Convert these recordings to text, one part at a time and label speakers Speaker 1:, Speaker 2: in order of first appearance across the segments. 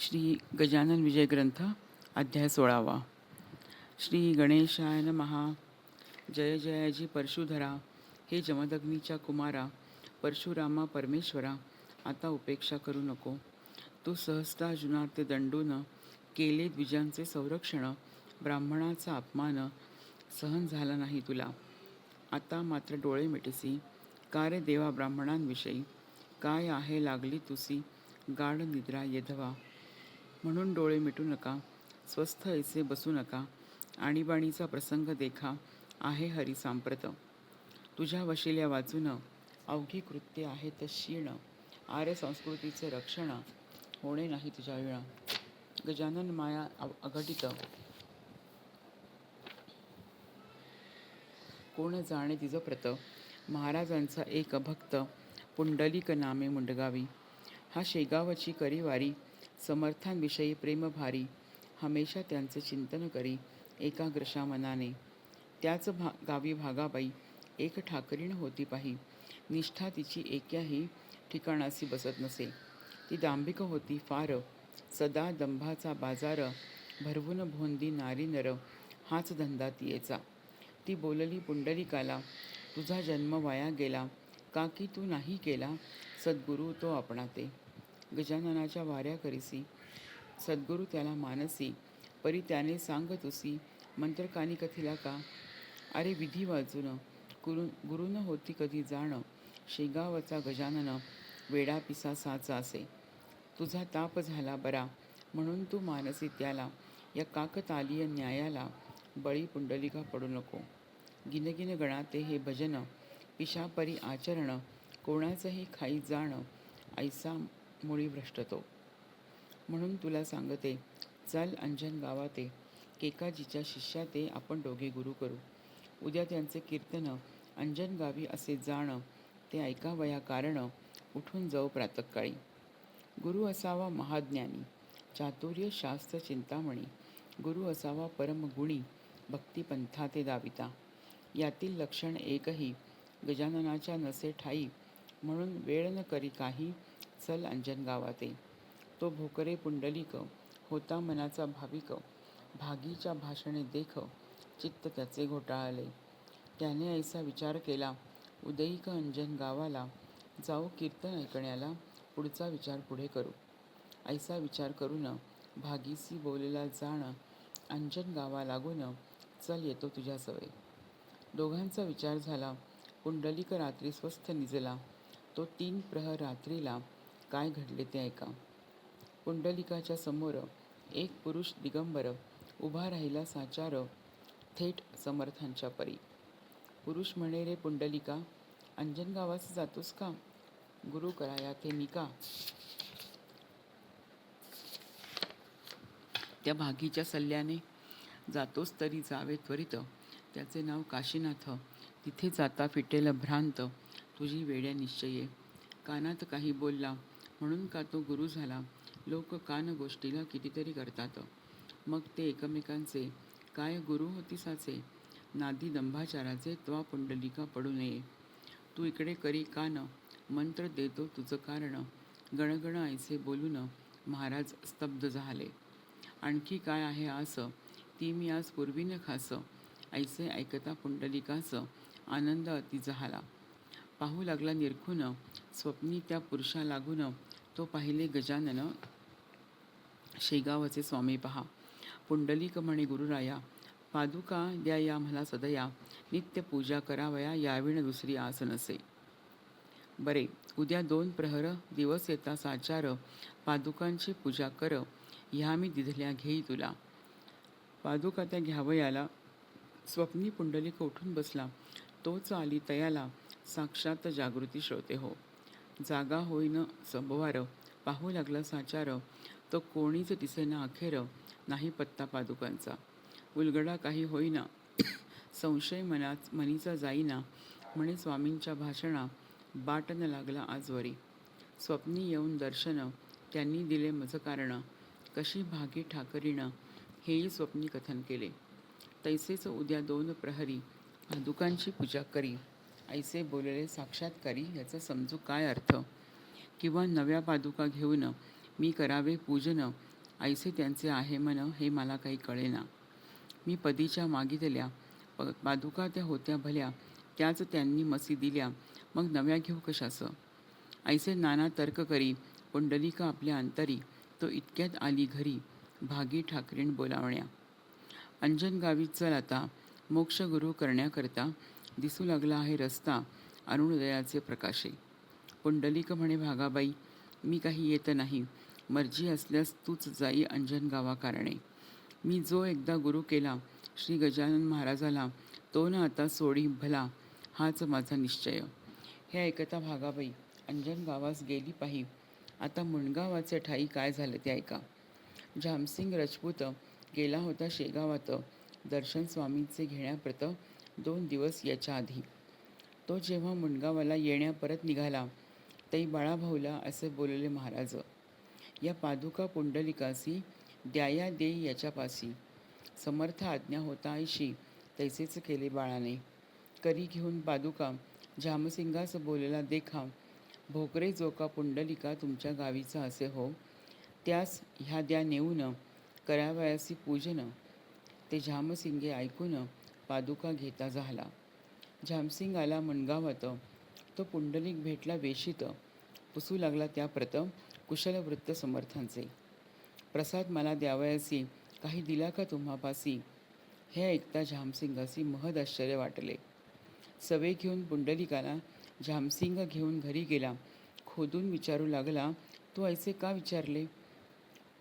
Speaker 1: श्री गजानन विजय ग्रंथ अध्याय सोळावा. श्री गणेशाय महा जय जयाजी परशुधरा. हे जमदग्नीच्या कुमारा परशुरामा परमेश्वरा आता उपेक्षा करू नको. तू सहजता जुनाते दंडून केले द्विजांचे संरक्षण ब्राह्मणाचा अपमान सहन झाला नाही तुला. आता मात्र डोळे मिटसी. का रे देवा ब्राह्मणांविषयी? काय आहे लागली तुसी? गाढ निद्रा येधवा. म्हणून डोळे मिटू नका स्वस्थ ऐसे बसू नका आणीबाणीचा प्रसंग देखा आहे हरी सांप्रत. तुझ्या वशिल्या वाचून अवघी कृत्य आहेत क्षीण आर्य संस्कृतीचे रक्षण होणे नाही तुझ्या विण गजानन माया अव- अघटित. कोण जाणे तिचं प्रत? महाराजांचा एक भक्त पुंडलिक नामे मुंडगावी. हा शेगावची करीवारी समर्थांविषयी प्रेमभारी हमेशा त्यांचे चिंतन करी एकाग्रशा मनाने. त्याच भा गावी भागाबाई एक ठाकरीण होती पाही. निष्ठा तिची एक्याही ठिकाणासी बसत नसे. ती दांभिक होती फार. सदा दंभाचा बाजार भरवून भोंदी नारी नर हाच धंदा तियेचा. ती बोलली पुंडलिकाला तुझा जन्म वाया गेला. का की तू नाही केला? सद्गुरू तो आपणाते. गजाननाच्या वाऱ्या करीसी. सद्गुरू त्याला मानसी परी त्याने सांग तुसी मंत्रकानी कथिला का? अरे विधी वाजून गुरु गुरुन होती कधी जाणं शेगावचा गजानन वेडा पिसा साचा असे. तुझा ताप झाला बरा म्हणून तू मानसी त्याला या काकतालीय न्यायाला बळी पुंडलिका पडू नको. गिनगिन गणाते हे भजन पिशापरी आचरण कोणाचंही खाई जाणं ऐसा मुळी भ्रष्टतो. म्हणून तुला सांगते चल अंजन गावाते केकाजीच्या शिष्याते आपण दोघे गुरु करू. उद्या त्यांचे कीर्तन अंजन गावी असे जाणं ते ऐकावया कारण उठून जाऊ प्रातकाळी. गुरु असावा महाज्ञानी चातुर्य शास्त्र चिंतामणी गुरु असावा परमगुणी भक्तिपंथा ते दाविता. यातील लक्षण एकही गजाननाच्या नसे ठाई म्हणून वेळ न करी काही चल अंजन गावाते. तो भोकरे पुंडलिक होता मनाचा भाविक भागीच्या भाषणे देख चित्त त्याचे घोटाळले. त्याने ऐसा विचार केला उदयिक अंजन गावाला जाऊ कीर्तन ऐकण्याला पुढचा विचार पुढे करू. ऐसा विचार करून भागीसी बोलेला जाण अंजन गावा लागून चल येतो तुझ्या सवय दोघांचा विचार झाला. पुंडलिक रात्री स्वस्थ निजला. तो तीन प्रहर रात्रीला काय घडले ते ऐका. पुंडलिकाच्या समोर एक पुरुष दिगंबर उभा राहिला साचार थेट समर्थांच्या परी. पुरुष म्हणे रे पुंडलिका अंजनगावास जातोस का? गुरु कराया ते निका त्या भागीच्या सल्ल्याने जातोस तरी जावे त्वरित. त्याचे नाव काशीनाथ. तिथे जाता फिटेल भ्रांत. तुझी वेड्या निश्चये. कानात काही बोलला म्हणून का तो गुरु झाला? लोक कान गोष्टीला कितीतरी करतात. मग ते एकमेकांचे काय गुरु होतीसाचे नादी दंभाचाराचे त्वा पुंडलिका पडू नये. तू इकडे करी कान मंत्र देतो तुझं कारण. गणगण ऐसे बोलून महाराज स्तब्ध झाले. आणखी काय आहे असं ती मी आज पूर्वीनं खास. ऐसे ऐकता पुंडलिकास आनंद अति झाला. पाहू लागला निरखून स्वप्नी त्या पुरुषा लागून तो पाहिले गजानन शेगावचे स्वामी पहा. पुंडलिक म्हणे गुरुराया पादुका द्या या मला सदया नित्य पूजा करावया याविण दुसरी आस नसे. बरे उद्या दोन प्रहर दिवस येता साचार पादुकांची पूजा कर ह्या मी दिधल्या घेई तुला. पादुका त्या घ्यावयाला स्वप्नी पुंडलिक उठून बसला. तोच आली तयाला साक्षात जागृती श्रोते हो. जागा होईन संभवार पाहू लागला साचार तो कोणीच दिसेना अखेर नाही पत्ता पादुकांचा. उलगडा काही होईना. संशय मनात मनीचा जाईना. म्हणे स्वामींच्या भाषणा बाट न लागला आजवरी स्वप्नी येऊन दर्शन. त्यांनी दिले मज कारण कशी भागी ठाकरीनं. हेही स्वप्नी कथन केले. तैसेच उद्या दोन प्रहरी पादुकांची पूजा करी. ऐसे बोलले साक्षात्कारी याचा समजू काय अर्थ? किंवा नव्या पादुका घेऊन मी करावे पूजन? ऐसे त्यांचे आहे मन हे मला काही कळेना. मी पदीच्या मागितल्या प पादुका त्या होत्या भल्या. त्याच त्यांनी मसी दिल्या. मग नव्या घेऊ कशास? ऐसे नाना तर्क करी. पुंडलिका आपल्या अंतरी. तो इतक्यात आली घरी. भागी ठाकरीण बोलावण्या. अंजन गावी चल आता. मोक्ष गुरु करण्याकरता दिसू लागला आहे रस्ता अरुणोदयाचे प्रकाशे. पुंडलिक म्हणे भागाबाई मी काही येत नाही. मर्जी असल्यास तूच जाई अंजन गावा कारणे मी जो एकदा गुरु केला श्री गजानन महाराजाला तो ना आता सोडी भला हाच माझा निश्चय. हे ऐकता भागाबाई अंजन गावास गेली पाही. आता मुणगावाचे ठाई काय झालं ते ऐका. झामसिंग राजपूत गेला होता शेगावात. दर्शन स्वामींचे घेण्याप्रत दोन दिवस याच्या आधी. तो जेव्हा मुणगावाला येण्या परत निघाला तई बाळाभाऊला असे बोलले महाराज या पादुका पुंडलिकासी द्याया देई याच्यापासी. समर्थ आज्ञा होता ऐशी तैसेच केले बाळाने. करी घेऊन पादुका झामसिंगास बोलला देखा भोकरे जोका पुंडलिका तुमच्या गावीचा असे हो त्यास ह्या द्या नेऊन करावयासी पूजन. ते झामसिंगे ऐकून पादुका घेता झाला. झामसिंग आला मनगावात तो पुंडलिक भेटला वेशीत. पुसू लागला त्या प्रत कुशलवृत्त समर्थांचे. प्रसाद मला द्यावयासी काही दिला का तुम्हापासी? हे ऐकता झामसिंगासी महद आश्चर्य वाटले. सवे घेऊन पुंडलिकाला झामसिंग घेऊन घरी गेला. खोदून विचारू लागला तू ऐसे का विचारले?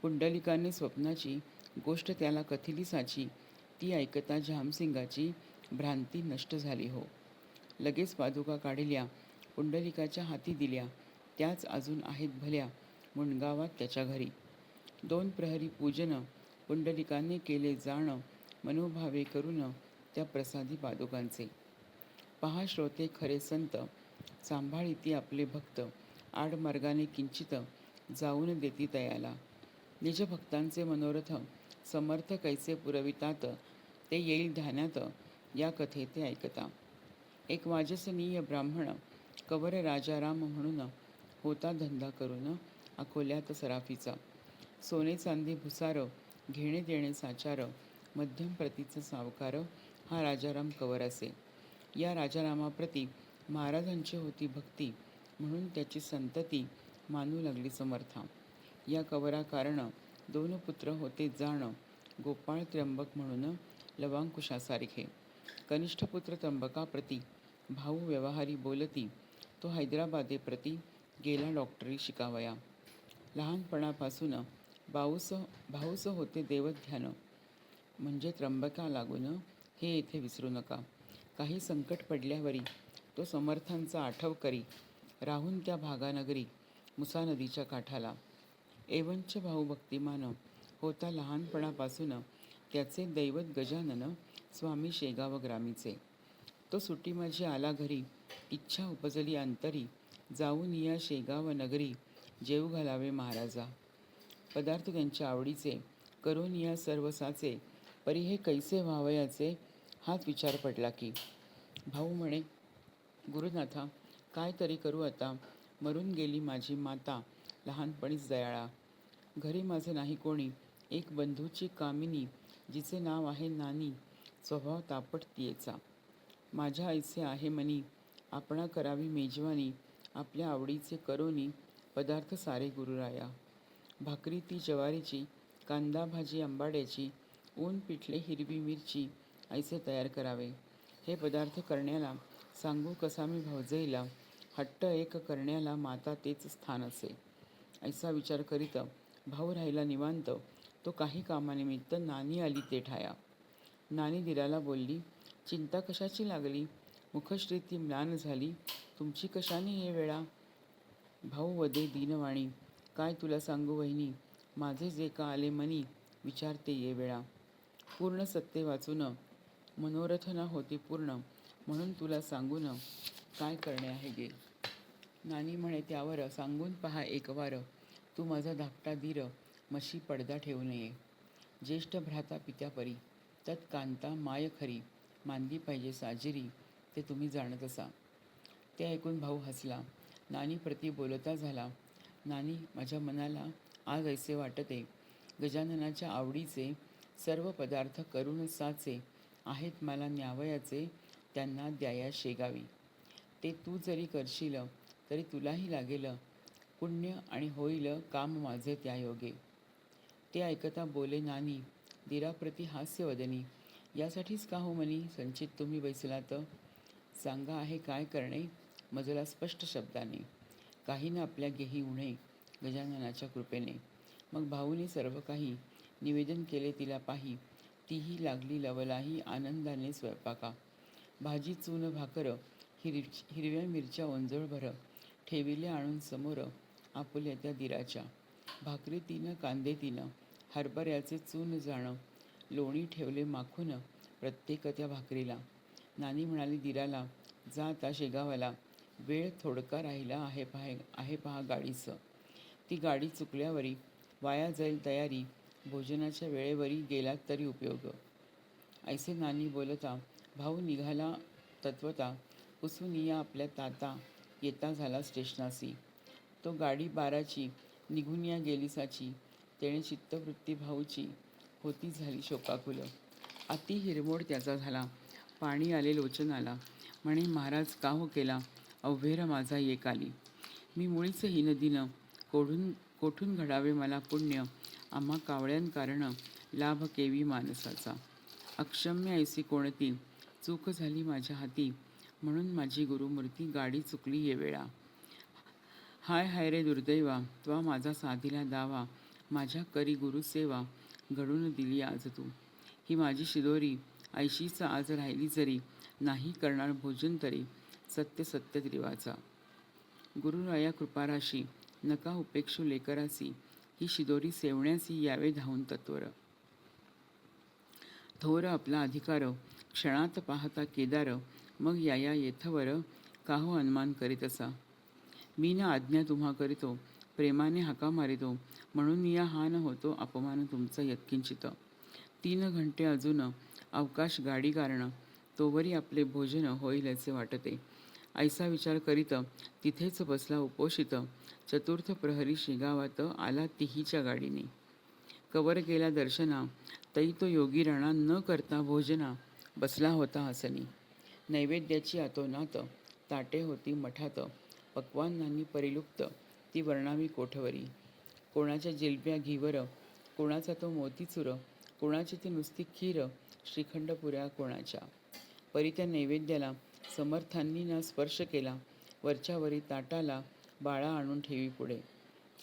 Speaker 1: पुंडलिकाने स्वप्नाची गोष्ट त्याला कथिली साची ती ऐकता झामसिंगाची भ्रांती नष्ट झाली हो. लगेच पादुका काढल्या पुंडलिकाच्या हाती दिल्या त्याच अजून आहेत भल्या मुणगावात त्याच्या घरी. दोन प्रहरी पूजन पुंडलिकाने केले जाणं मनोभावे करून त्या प्रसादी पादुकांचे. पहा श्रोते खरे संत सांभाळीती आपले भक्त आडमार्गाने किंचित जाऊन देती तयाला निजभक्तांचे मनोरथ समर्थ कैसे पुरवितात ते येईल ध्यानात या कथे ते ऐकता. एक वाजसनीय ब्राह्मण कवर राजाराम म्हणून होता धंदा करून अकोल्यात सराफीचा. सोने चांदी भुसार घेणे देणे साचार मध्यम प्रतीचं सावकार हा राजाराम कवर असे. या राजारामाप्रती महाराजांची होती भक्ती म्हणून त्याची संतती मानू लागली समर्था. या कवरा कारण दोन पुत्र होते जाण गोपाळ त्र्यंबक म्हणून लवांकुशासारखे कनिष्ठ पुत्र त्र्यंबकाप्रती भाऊ व्यवहारी बोलती तो हैदराबादेप्रती गेला डॉक्टरी शिकावया. लहानपणापासून बाऊस भाऊस होते देवध्यान. म्हणजे त्र्यंबका लागून हे येथे विसरू नका. काही संकट पडल्यावरी तो समर्थांचा आठव करी राहून त्या भागानगरी मुसा नदीच्या काठाला. एवंच भाऊ भक्तिमान होता लहानपणापासून त्याचे दैवत गजानन स्वामी शेगाव ग्रामीचे. तो सुट्टी माझी आला घरी इच्छा उपजली अंतरी जाऊन या शेगाव नगरी जेव घालावे महाराजा. पदार्थ त्यांच्या आवडीचे करून या सर्वसाचे परी हे कैसे व्हावयाचे हाच विचार पडला की भाऊ म्हणे गुरुनाथा काय तरी करू आता मरून गेली माझी माता लहानपणीच दयाळा. घरी माझे नाही कोणी. एक बंधूची कामिनी जिचे नाव आहे नानी स्वभाव तापट तियेचा माझ्या आईचे आहे मनी आपणा करावी मेजवानी आपल्या आवडीचे करोनी पदार्थ सारे गुरुराया. भाकरी ती ज्वारीची कांदा भाजी आंबाड्याची ऊन पिठले हिरवी मिरची ऐसे तयार करावे. हे पदार्थ करण्याला सांगू कसा मी भावजईला हट्ट एक करण्याला माता तेच स्थान असे. ऐसा विचार करीत भाऊ राहिला निवांत. तो काही कामानिमित्त नानी आली ते ठाया. नानी दिराला बोलली चिंता कशाची लागली? मुखश्री ती म्लान झाली. तुमची कशाने हे वेळा? भाऊ वदे दीनवाणी. काय तुला सांगू वहिनी? माझे जे का आले मनी विचारते ये वेळा. पूर्ण सत्य वाचून मनोरथ न होती पूर्ण. म्हणून तुला सांगून काय करणे आहे गे? नानी म्हणे त्यावर सांगून पहा एक वार. तू माझा धाकटा धीर मशी पडदा ठेवू नये. ज्येष्ठ भ्राता पित्यापरी तत्कांता माय खरी मानली पाहिजे साजिरी ते तुम्ही जाणत असा. ते ऐकून भाऊ हसला. नानी प्रती बोलता झाला. नानी माझ्या मनाला आज ऐसे वाटते. गजाननाच्या आवडीचे सर्व पदार्थ करून साचे. आहेत मला न्यावयाचे त्यांना द्याया शेगावी. ते तू जरी करशील तरी तुलाही लागेल. पुण्य आणि होईल काम माझे त्या योगे ते ऐकता बोले नानी दिराप्रती हास्यवदनी यासाठीच का हो मनी संचित तुम्ही बैसलात. सांगा आहे काय करणे? मजला स्पष्ट शब्दाने. काही ना आपल्या गेही उणे गजाननाच्या कृपेने. मग भाऊने सर्व काही निवेदन केले तिला पाही. तीही लागली लवलाही आनंदाने स्वयंपाका. भाजी चून भाकर हिर हिरव्या मिरच्या ओंजळभर ठेविल्या आणून समोर आपुल्याच्या दिराच्या. भाकरी तीन कांदे तीन हरभऱ्याचे चून जाणं लोणी ठेवले माखून प्रत्येक त्या भाकरीला. नानी म्हणाली दिराला जा आता शेगावाला. वेळ थोडका राहिला आहे पाहे आहे पहा गाडीचं. ती गाडी चुकल्यावरी वाया जाईल तयारी भोजनाच्या वेळेवरी गेलात तरी उपयोग. ऐसे नानी बोलता भाऊ निघाला तत्वता पुसून या आपल्या ताता येता झाला स्टेशनासी. तो गाडी बाराची निघून या गेलीसाची तेणे चित्तवृत्ती भाऊची होती झाली शोकाकुलं. अति हिरमोड त्याचा झाला. पाणी आले लोचनाला. म्हणे महाराज का हो केला? अव्हेर माझा एकाली मी मुळीच ही नदीनं कोढून कोठून घडावे मला पुण्य? आम्हा कावळ्यां कारण लाभ केवी मानसाचा अक्षम्य ऐसी कोणती? चूक झाली माझ्या हाती. म्हणून माझी गुरुमूर्ती गाडी चुकली ये वेळा. हाय हाय रे दुर्दैवा त्वा माझा साधीला दावा माझ्या करी गुरुसेवा घडून दिली आज तू. ही माझी शिदोरी ऐशीचा आज राहिली जरी नाही करणार भोजन तरी सत्य सत्य त्रिवाचा गुरुराया कृपाराशी नका उपेक्षू लेकरासी ही शिदोरी सेवण्यासी यावे धावून तत्वर. थोर आपला अधिकार क्षणात पाहता केदार मग याया येथवर काहो अनुमान करीत असा. मी ना आज्ञा तुम्हा करीतो प्रेमाने हाका मारितो म्हणून या हा न होतो अपमान तुमचा यत्किंचित. तीन घंटे अजून अवकाश गाडी कारण तोवरी आपले भोजन होईल असे वाटते. ऐसा विचार करीत तिथेच बसला उपोषित चतुर्थ प्रहरी शिगावात आला तिहीच्या गाडीने. कवर गेला दर्शना तई तो योगी राणा न करता भोजना बसला होता हसनी. नैवेद्याची आतोनात ताटे होती मठात. पक्वांनांनी परिलुप्त ती वर्णावी कोठवरी. कोणाच्या जिलब्या घिवर कोणाचा तो मोतीचूर कोणाची ती नुसती खीर श्रीखंडपुऱ्या कोणाच्या. परी त्या नैवेद्याला समर्थांनी ना स्पर्श केला वरच्यावरी ताटाला बाळा आणून ठेवी पुढे.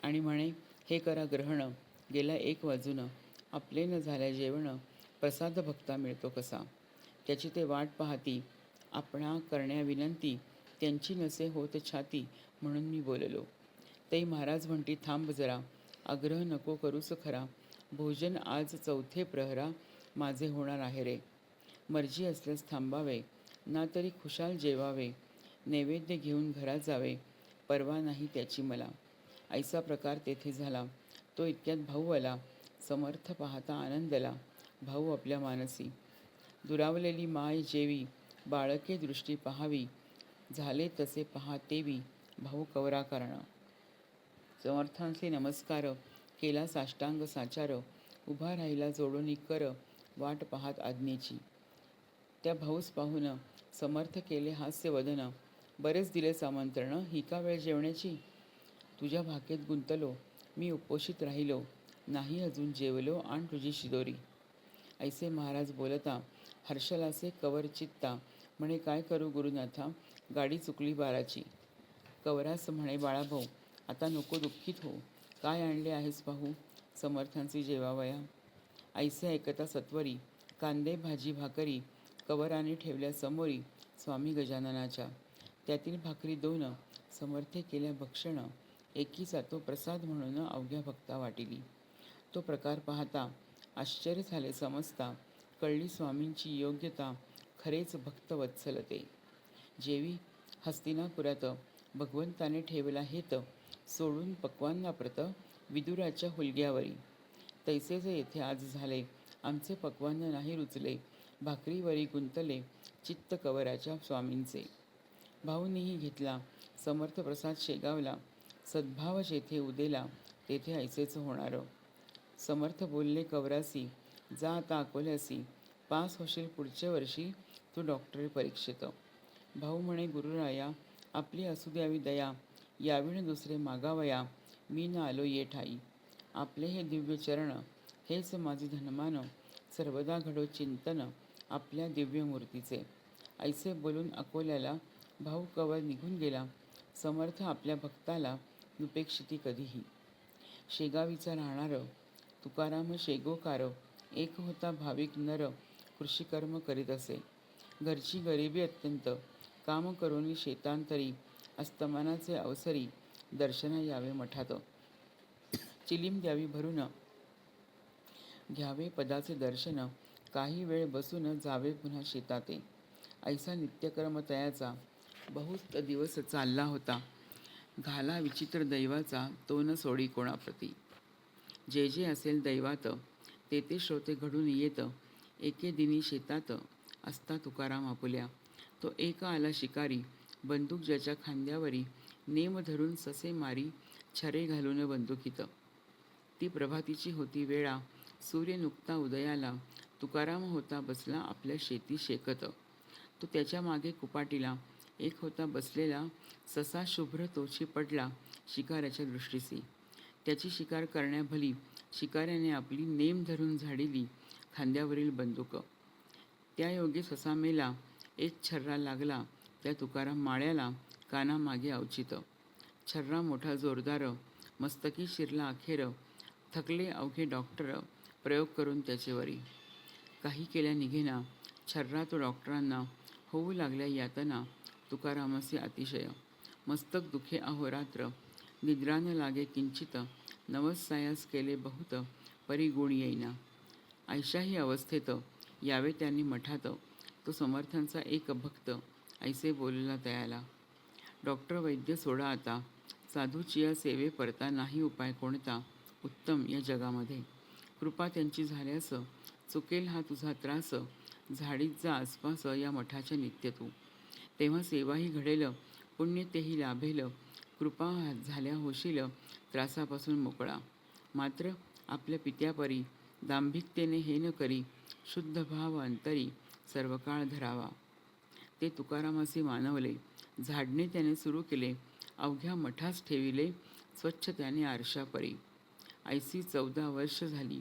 Speaker 1: आणि म्हणे हे करा ग्रहण गेला एक वाजून आपले न झाल्या जेवण प्रसाद भक्ता मिळतो कसा. त्याची ते वाट पाहती आपणा करण्या विनंती त्यांची नसे होत छाती म्हणून मी बोललो. ते महाराज म्हणती थांब जरा आग्रह नको करूस खरा. भोजन आज चौथे प्रहरा माझे होणार आहे रे. मर्जी असल्यास थांबावे ना तरी खुशाल जेवावे. नैवेद्य घेऊन घरात जावे परवा नाही त्याची मला. ऐसा प्रकार तेथे झाला. तो इतक्यात भाऊ आला. समर्थ पाहता आनंदला. भाऊ आपल्या मानसी. दुरावलेली माय जेवी बाळके दृष्टी पहावी. झाले तसे पहा तेवी भाऊ कवरा करणं. समर्थांचे नमस्कार केला साष्टांग साचार उभा राहिला जोडून कर वाट पाहात आज्ञेची. त्या भाऊस पाहून समर्थ केले हास्य वदन बरेच दिले आमंत्रण ही का वेळ जेवण्याची? तुझ्या भाकेत गुंतलो मी उपोषित राहिलो नाही अजून जेवलो आण तुझी शिदोरी. ऐसे महाराज बोलता हर्षलासे कवर चित्ता म्हणे काय करू गुरुनाथा? गाडी चुकली बाराची कवरास म्हणे बाळाभाऊ आता नको दुःखित हो काय आणले आहेस पाहू समर्थांची जेवावया. ऐसे ऐकता सत्वरी. कांदे भाजी भाकरी कवराने ठेवल्या समोरी स्वामी गजाननाच्या. त्यातील भाकरी दोन समर्थे केल्या भक्षण. एकीचा तो प्रसाद म्हणून अवघ्या भक्ता वाटिली. तो प्रकार पाहता आश्चर्य झाले समजता. कळली स्वामींची योग्यता. खरेच भक्त वत्सलते. जेवी हस्तिनापुरात भगवंताने ठेवला हेत सोडून पक्वांना प्रत विदुराच्या हुलग्यावरी. तैसेच येथे आज झाले आमचे पक्वान नाही रुचले भाकरीवरी गुंतले चित्त कवराच्या स्वामींचे. भाऊनीही घेतला समर्थ प्रसाद शेगावला सद्भाव जेथे उदेला तेथे ऐसेच होणार. समर्थ बोलले कवरासी जा आता अकोल्यासी पास होशील पुढच्या वर्षी तू डॉक्टरी परीक्षेत. भाऊ म्हणे गुरुराया आपली असू द्यावी दया. याविण दुसरे मागावया. मी न आलो ये ठाई. आपले हे दिव्य चरण हेच माझे धनमान. सर्वदा घडो चिंतन आपल्या दिव्य मूर्तीचे. ऐसे बोलून अकोल्याला भाऊ कवर निघून गेला. समर्थ आपल्या भक्ताला नुपेक्षिती कधीही. शेगावीचा राहणार तुकाराम शेगोकार एक होता भाविक नर कृषिकर्म करीत असे. घरची गरिबी अत्यंत. काम करून शेतांतरी अस्तमानाचे अवसरी दर्शना यावे मठात. चिलीम द्यावी भरून. घ्यावे पदाचे दर्शन. काही वेळ बसून जावे पुन्हा शेताते. ऐसा नित्यक्रम तयाचा. बहुत दिवस चालला होता. घाला विचित्र दैवाचा. तो न सोडी कोणाप्रती. जे जे असेल दैवात ते ते श्रोते घडून येत. एके दिनी शेतात असता तुकाराम आपुल्या. तो एक आला शिकारी बंदूक ज्याच्या खांद्यावरी नेम धरून ससे मारी छरे घालून बंदुकीत. ती प्रभातीची होती वेळा सूर्य नुकता उदयाला तुकाराम होता बसला आपल्या शेती शेकत. तो त्याच्यामागे कुपाटीला एक होता बसलेला ससा शुभ्र तोची पडला शिकाऱ्याच्या दृष्टीसी. त्याची शिकार करण्याभली शिकाऱ्याने आपली नेम धरून झाडिली खांद्यावरील बंदुकं. त्या योगे ससामेला एक छर्रा लागला. त्या तुकाराम माळ्याला कानामागे अवचित छर्रा मोठा जोरदार मस्तकी शिरला अखेर. थकले अवघे डॉक्टर प्रयोग करून त्याचेवरी काही केल्या निघेना. छर्रा तो डॉक्टरांना होऊ लागल्या यातना तुकारामसे अतिशय. मस्तक दुखे अहोरात्र. निद्रा न लागे किंचित. नवस सायास केले बहुत परी गुण येईना. ऐशाही अवस्थेत यावे त्यांनी मठात तो समर्थांचा एक भक्त ऐसे बोलला तयाला डॉक्टर वैद्य सोडा आता. साधूची या सेवे परता नाही उपाय कोणता? उत्तम या जगामध्ये. कृपा त्यांची झाल्यास चुकेल हा तुझा त्रास. झाडीत जा आसपास या मठाच्या नित्य तू. तेव्हा सेवाही घडेल पुण्य तेही लाभेल. कृपा झाल्या होशील त्रासापासून मोकळा. मात्र आपल्या पित्यापरी दांभिकतेने हे न करी शुद्ध भाव अंतरी सर्व काळ धरावा. ते तुकारामाचे मानवले. झाडणे त्याने सुरू केले. अवघ्या मठास ठेविले. स्वच्छ त्याने आरशापरी ऐसी चौदा वर्ष झाली.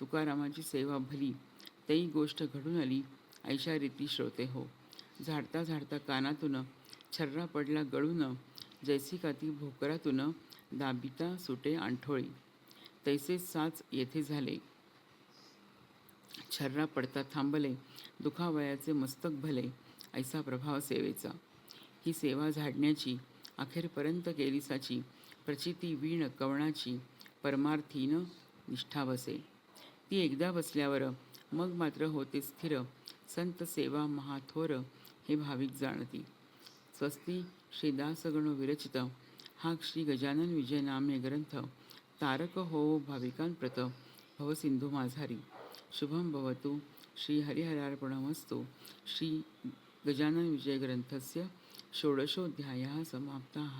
Speaker 1: तुकारामाची सेवा भली. तई गोष्ट घडून आली. ऐशा रीती श्रोते हो. झाडता झाडता कानातून छर्रा पडला गळून. जैसी काती भोकरातून दाबिता सुटे आंठोळी. तैसे साच येथे झाले. छर्रा पडता थांबले दुखावयाचे मस्तक भले ऐसा प्रभाव सेवेचा. ही सेवा झाडण्याची अखेरपर्यंत केलीसाची प्रचिती वीण कवणाची परमार्थीनं निष्ठा बसे ती एकदा बसल्यावर मग मात्र होते स्थिर संत सेवा महाथोर हे भाविक जाणती. स्वस्ती श्रीदासगण विरचित हा श्री गजानन विजय नामे ग्रंथ तारक हो भाविकांप्रत भवसिंधू माझारी. शुभम भवतु। श्री हरिहरार्पणमस्तु श्री गजानन विजय ग्रंथस्य षोडशोऽध्यायः समाप्ताः।